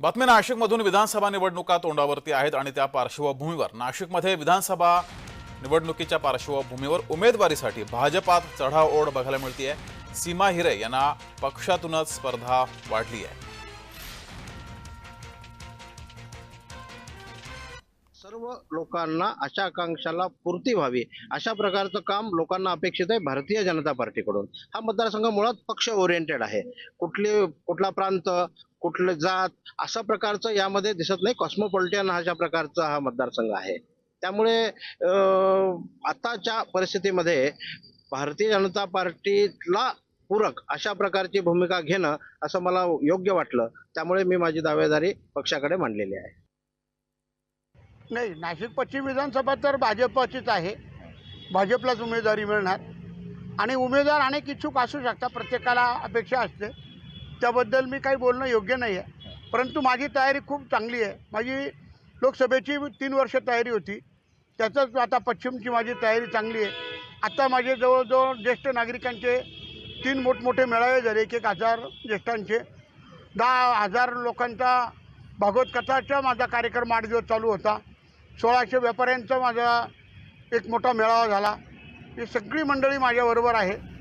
बातमी नाशिकमधून विधानसभा निवडणुका तोंडावरती आहेत आणि त्या पार्श्वभूमीवर. नाशिकमध्ये विधानसभा निवडणुकीच्या पार्श्वभूमीवर उमेदवारीसाठी भाजपात चढाओढ बघायला मिळते आहे सीमा हिरे यांना पक्षातूनच स्पर्धा वाढली आहे सर्व लोकांना अशा आकांक्षाला पूर्ती व्हावी. अशा प्रकारचं काम लोकांना अपेक्षित आहे भारतीय जनता पार्टीकडून. हा मतदारसंघ मुळात पक्ष ओरिएंटेड आहे. कुठले कुठला प्रांत कुठले जात अशा प्रकारचं यामध्ये दिसत नाही. कॉस्मोपॉलिटन अशा प्रकारचा हा मतदारसंघ आहे. त्यामुळे आताच्या परिस्थितीमध्ये भारतीय जनता पार्टीला पूरक अशा प्रकारची भूमिका घेणं असं मला योग्य वाटलं. त्यामुळे मी माझी दावेदारी पक्षाकडे मांडलेली आहे. नाही नाशिक पश्चिम विधानसभा तर भाजपचीच आहे. भाजपलाच उमेदवारी मिळणार. आणि उमेदवार अनेक इच्छुक असू शकतात प्रत्येकाला अपेक्षा असते. त्याबद्दल मी काही बोलणं योग्य नाही आहे परंतु माझी तयारी खूप चांगली आहे. माझी लोकसभेची तीन वर्ष तयारी होती. त्याचंच आता पश्चिमची माझी तयारी चांगली आहे. आत्ता माझे जवळजवळ ज्येष्ठ नागरिकांचे तीन मोठमोठे मेळावे झाले एक एक हजार ज्येष्ठांचे. दहा हजार लोकांचा भागवत कथाचा माझा कार्यक्रम आठ दिवस चालू होता. सोळाशे व्यापाऱ्यांचा माझा एक मोठा मेळावा झाला. ही सगळी मंडळी माझ्याबरोबर आहे.